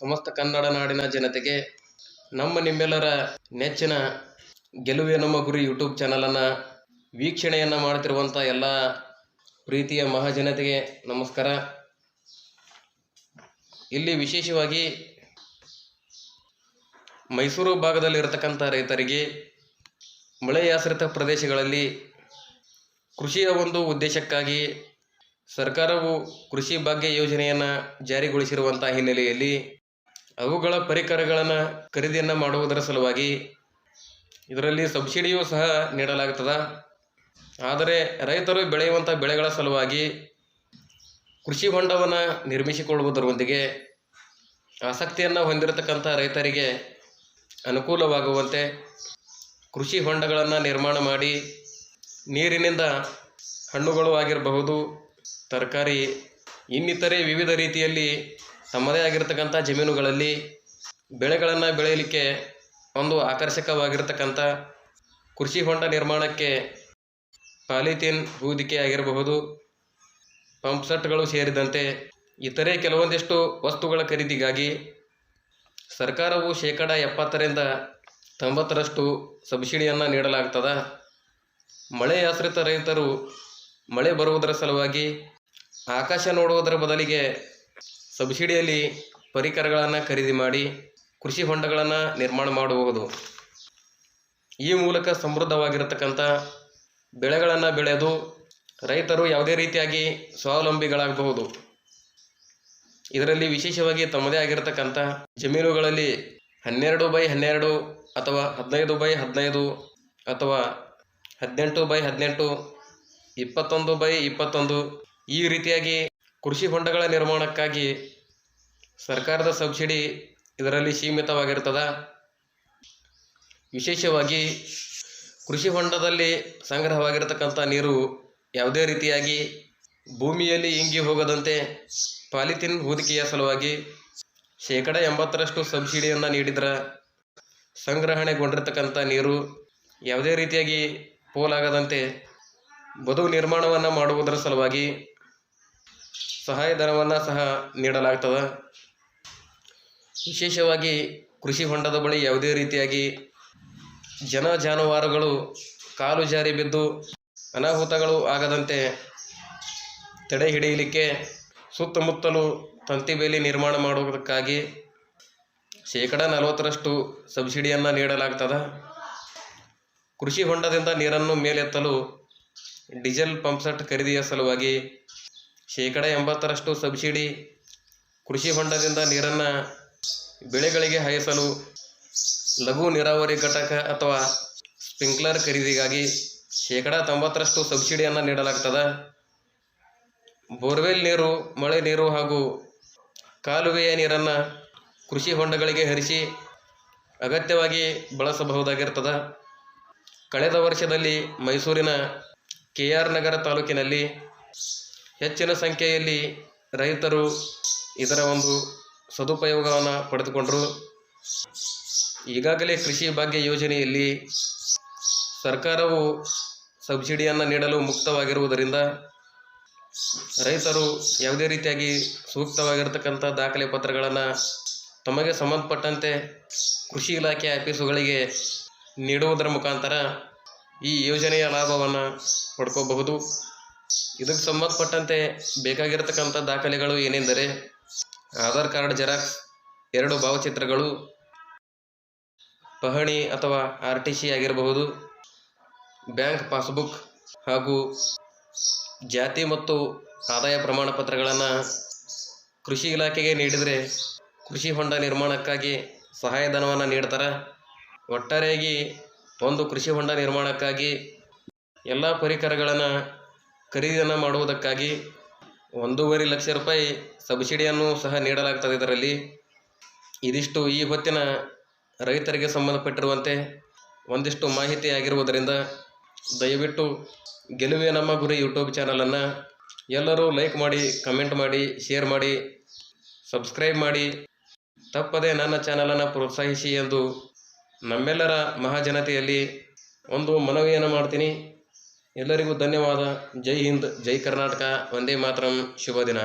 ಸಮಸ್ತ ಕನ್ನಡ ನಾಡಿನ ಜನತೆಗೆ ನಮ್ಮ ನಿಮ್ಮೆಲ್ಲರ ನೆಚ್ಚಿನ ಗೆಲುವೆ ನಮ್ಮ ಗುರಿ ಯೂಟ್ಯೂಬ್ ಚಾನಲನ್ನು ವೀಕ್ಷಣೆಯನ್ನು ಮಾಡ್ತಿರುವಂಥ ಎಲ್ಲ ಪ್ರೀತಿಯ ಮಹಾಜನತೆಗೆ ನಮಸ್ಕಾರ. ಇಲ್ಲಿ ವಿಶೇಷವಾಗಿ ಮೈಸೂರು ಭಾಗದಲ್ಲಿರತಕ್ಕಂಥ ರೈತರಿಗೆ ಮಳೆಯಾಶ್ರಿತ ಪ್ರದೇಶಗಳಲ್ಲಿ ಕೃಷಿಯ ಒಂದು ಉದ್ದೇಶಕ್ಕಾಗಿ ಸರ್ಕಾರವು ಕೃಷಿ ಭಾಗ್ಯ ಯೋಜನೆಯನ್ನು ಜಾರಿಗೊಳಿಸಿರುವಂಥ ಹಿನ್ನೆಲೆಯಲ್ಲಿ ಅವುಗಳ ಪರಿಕರಗಳನ್ನು ಖರೀದಿಯನ್ನು ಮಾಡುವುದರ ಸಲುವಾಗಿ ಇದರಲ್ಲಿ ಸಬ್ಸಿಡಿಯೂ ಸಹ ನೀಡಲಾಗುತ್ತದೆ ಆದರೆ ರೈತರು ಬೆಳೆಯುವಂಥ ಬೆಳೆಗಳ ಸಲುವಾಗಿ ಕೃಷಿ ಹೊಂಡವನ್ನು ನಿರ್ಮಿಸಿಕೊಳ್ಳುವುದರೊಂದಿಗೆ ಆಸಕ್ತಿಯನ್ನು ಹೊಂದಿರತಕ್ಕಂಥ ರೈತರಿಗೆ ಅನುಕೂಲವಾಗುವಂತೆ ಕೃಷಿ ಹೊಂಡಗಳನ್ನು ನಿರ್ಮಾಣ ಮಾಡಿ ನೀರಿನಿಂದ ಹಣ್ಣುಗಳು ಆಗಿರಬಹುದು, ತರಕಾರಿ, ಇನ್ನಿತರೆ ವಿವಿಧ ರೀತಿಯಲ್ಲಿ ತಮ್ಮದೇ ಆಗಿರತಕ್ಕಂಥ ಜಮೀನುಗಳಲ್ಲಿ ಬೆಳೆಗಳನ್ನು ಬೆಳೆಯಲಿಕ್ಕೆ ಒಂದು ಆಕರ್ಷಕವಾಗಿರತಕ್ಕಂಥ ಕೃಷಿ ಹೊಂಡ ನಿರ್ಮಾಣಕ್ಕೆ ಪಾಲಿಥೀನ್ ಹೂದಿಕೆ ಆಗಿರಬಹುದು, ಪಂಪ್ ಸೆಟ್ಗಳು ಸೇರಿದಂತೆ ಇತರೆ ಕೆಲವೊಂದಿಷ್ಟು ವಸ್ತುಗಳ ಖರೀದಿಗಾಗಿ ಸರ್ಕಾರವು ಶೇಕಡ ಎಪ್ಪತ್ತರಿಂದ ತೊಂಬತ್ತರಷ್ಟು ಸಬ್ಸಿಡಿಯನ್ನು ನೀಡಲಾಗ್ತದೆ. ಮಳೆಯಾಶ್ರಿತ ರೈತರು ಮಳೆ ಬರುವುದರ ಸಲುವಾಗಿ ಆಕಾಶ ನೋಡುವುದರ ಬದಲಿಗೆ ಸಬ್ಸಿಡಿಯಲ್ಲಿ ಪರಿಕರಗಳನ್ನು ಖರೀದಿ ಮಾಡಿ ಕೃಷಿ ಹೊಂಡಗಳನ್ನು ನಿರ್ಮಾಣ ಮಾಡಬಹುದು. ಈ ಮೂಲಕ ಸಮೃದ್ಧವಾಗಿರತಕ್ಕಂಥ ಬೆಳೆಗಳನ್ನು ಬೆಳೆದು ರೈತರು ಯಾವುದೇ ರೀತಿಯಾಗಿ ಸ್ವಾವಲಂಬಿಗಳಾಗಬಹುದು. ಇದರಲ್ಲಿ ವಿಶೇಷವಾಗಿ ತಮ್ಮದೇ ಆಗಿರತಕ್ಕಂಥ ಜಮೀನುಗಳಲ್ಲಿ ಹನ್ನೆರಡು ಬೈ ಹನ್ನೆರಡು ಅಥವಾ ಹದಿನೈದು ಬೈ ಹದಿನೈದು ಅಥವಾ ಹದಿನೆಂಟು ಬೈ ಹದಿನೆಂಟು, ಇಪ್ಪತ್ತೊಂದು ಬೈ ಇಪ್ಪತ್ತೊಂದು ಈ ರೀತಿಯಾಗಿ ಕೃಷಿ ಹೊಂಡಗಳ ನಿರ್ಮಾಣಕ್ಕಾಗಿ ಸರ್ಕಾರದ ಸಬ್ಸಿಡಿ ಇದರಲ್ಲಿ ಸೀಮಿತವಾಗಿರ್ತದೆ. ವಿಶೇಷವಾಗಿ ಕೃಷಿ ಹೊಂಡದಲ್ಲಿ ಸಂಗ್ರಹವಾಗಿರತಕ್ಕಂಥ ನೀರು ಯಾವುದೇ ರೀತಿಯಾಗಿ ಭೂಮಿಯಲ್ಲಿ ಇಂಗಿ ಹೋಗದಂತೆ ಪಾಲಿಥಿನ್ ಹೂದಿಕೆಯ ಸಲುವಾಗಿ ಶೇಕಡ ಎಂಬತ್ತರಷ್ಟು ಸಬ್ಸಿಡಿಯನ್ನು ನೀಡಿದ್ರೆ ಸಂಗ್ರಹಣೆಗೊಂಡಿರ್ತಕ್ಕಂಥ ನೀರು ಯಾವುದೇ ರೀತಿಯಾಗಿ ಪೋಲಾಗದಂತೆ ಬದು ನಿರ್ಮಾಣವನ್ನು ಮಾಡುವುದರ ಸಲುವಾಗಿ ಸಹಾಯಧನವನ್ನು ಸಹ ನೀಡಲಾಗ್ತದೆ. ವಿಶೇಷವಾಗಿ ಕೃಷಿ ಹೊಂಡದ ಬಳಿ ಯಾವುದೇ ರೀತಿಯಾಗಿ ಜನ ಜಾನುವಾರುಗಳು ಕಾಲು ಜಾರಿ ಬಿದ್ದು ಅನಾಹುತಗಳು ಆಗದಂತೆ ತಡೆ ಹಿಡಿಯಲಿಕ್ಕೆ ಸುತ್ತಮುತ್ತಲು ತಂತಿ ಬೇಲಿ ನಿರ್ಮಾಣ ಮಾಡುವುದಕ್ಕಾಗಿ ಶೇಕಡ ನಲವತ್ತರಷ್ಟು ಸಬ್ಸಿಡಿಯನ್ನು ನೀಡಲಾಗ್ತದೆ. ಕೃಷಿ ಹೊಂಡದಿಂದ ನೀರನ್ನು ಮೇಲೆತ್ತಲು ಡೀಸೆಲ್ ಪಂಪ್ಸೆಟ್ ಖರೀದಿಯ ಸಲುವಾಗಿ ಶೇಕಡ ಎಂಬತ್ತರಷ್ಟು ಸಬ್ಸಿಡಿ ಕೃಷಿ ಹೊಂಡದಿಂದ ನೀರನ್ನು ಬೆಳೆಗಳಿಗೆ ಹಾಯಿಸಲು ಲಘು ನೀರಾವರಿ ಘಟಕ ಅಥವಾ ಸ್ಪ್ರಿಂಕ್ಲರ್ ಖರೀದಿಗಾಗಿ ಶೇಕಡ ತೊಂಬತ್ತರಷ್ಟು ಸಬ್ಸಿಡಿಯನ್ನು ನೀಡಲಾಗ್ತದೆ. ಬೋರ್ವೆಲ್ ನೀರು, ಮಳೆ ನೀರು ಹಾಗೂ ಕಾಲುವೆಯ ನೀರನ್ನು ಕೃಷಿ ಹೊಂಡಗಳಿಗೆ ಹರಿಸಿ ಅಗತ್ಯವಾಗಿ ಬಳಸಬಹುದಾಗಿರ್ತದೆ. ಕಳೆದ ವರ್ಷದಲ್ಲಿ ಮೈಸೂರಿನ ಕೆ ಆರ್ ನಗರ ತಾಲೂಕಿನಲ್ಲಿ ಹೆಚ್ಚಿನ ಸಂಖ್ಯೆಯಲ್ಲಿ ರೈತರು ಇದರ ಒಂದು ಸದುಪಯೋಗವನ್ನು ಪಡೆದುಕೊಂಡರು. ಈಗಾಗಲೇ ಕೃಷಿ ಭಾಗ್ಯ ಯೋಜನೆಯಲ್ಲಿ ಸರ್ಕಾರವು ಸಬ್ಸಿಡಿಯನ್ನು ನೀಡಲು ಮುಕ್ತವಾಗಿರುವುದರಿಂದ ರೈತರು ಯಾವುದೇ ರೀತಿಯಾಗಿ ಸೂಕ್ತವಾಗಿರತಕ್ಕಂಥ ದಾಖಲೆ ಪತ್ರಗಳನ್ನು ತಮಗೆ ಸಂಬಂಧಪಟ್ಟಂತೆ ಕೃಷಿ ಇಲಾಖೆ ಆಫೀಸುಗಳಿಗೆ ನೀಡುವುದರ ಮುಖಾಂತರ ಈ ಯೋಜನೆಯ ಲಾಭವನ್ನು ಪಡ್ಕೋಬಹುದು. ಇದಕ್ಕೆ ಸಂಬಂಧಪಟ್ಟಂತೆ ಬೇಕಾಗಿರತಕ್ಕಂಥ ದಾಖಲೆಗಳು ಏನೆಂದರೆ ಆಧಾರ್ ಕಾರ್ಡ್, ಜೆರಾಕ್ಸ್, ಎರಡು ಭಾವಚಿತ್ರಗಳು, ಪಹಣಿ ಅಥವಾ ಆರ್ ಟಿ ಸಿ ಆಗಿರಬಹುದು, ಬ್ಯಾಂಕ್ ಪಾಸ್ಬುಕ್ ಹಾಗೂ ಜಾತಿ ಮತ್ತು ಆದಾಯ ಪ್ರಮಾಣ ಪತ್ರಗಳನ್ನು ಕೃಷಿ ಇಲಾಖೆಗೆ ನೀಡಿದರೆ ಕೃಷಿ ಹೊಂಡ ನಿರ್ಮಾಣಕ್ಕಾಗಿ ಸಹಾಯಧನವನ್ನು ನೀಡ್ತಾರೆ. ಒಟ್ಟಾರೆಯಾಗಿ ಒಂದು ಕೃಷಿ ಹೊಂಡ ನಿರ್ಮಾಣಕ್ಕಾಗಿ ಎಲ್ಲ ಪರಿಕರಗಳನ್ನು ಖರೀದಿಯನ್ನು ಮಾಡುವುದಕ್ಕಾಗಿ ಒಂದೂವರೆ ಲಕ್ಷ ರೂಪಾಯಿ ಸಬ್ಸಿಡಿಯನ್ನು ಸಹ ನೀಡಲಾಗ್ತದೆ ಇದರಲ್ಲಿ. ಇದಿಷ್ಟು ಈ ಹೊತ್ತಿನ ರೈತರಿಗೆ ಸಂಬಂಧಪಟ್ಟಿರುವಂತೆ ಒಂದಿಷ್ಟು ಮಾಹಿತಿ ಆಗಿರುವುದರಿಂದ ದಯವಿಟ್ಟು ಗೆಲುವೆ ನಮ್ಮ ಗುರಿ ಯೂಟ್ಯೂಬ್ ಚಾನಲನ್ನು ಎಲ್ಲರೂ ಲೈಕ್ ಮಾಡಿ, ಕಮೆಂಟ್ ಮಾಡಿ, ಶೇರ್ ಮಾಡಿ, ಸಬ್ಸ್ಕ್ರೈಬ್ ಮಾಡಿ. ತಪ್ಪದೆ ನನ್ನ ಚಾನಲನ್ನು ಪ್ರೋತ್ಸಾಹಿಸಿ ಎಂದು ನಮ್ಮೆಲ್ಲರ ಮಹಾಜನತೆಯಲ್ಲಿ ಒಂದು ಮನವಿಯನ್ನು ಮಾಡ್ತೀನಿ. ಎಲ್ಲರಿಗೂ ಧನ್ಯವಾದ. ಜೈ ಹಿಂದ್ ಜೈ ಕರ್ನಾಟಕ. ವಂದೇ ಮಾತರಂ. ಶುಭ ದಿನ.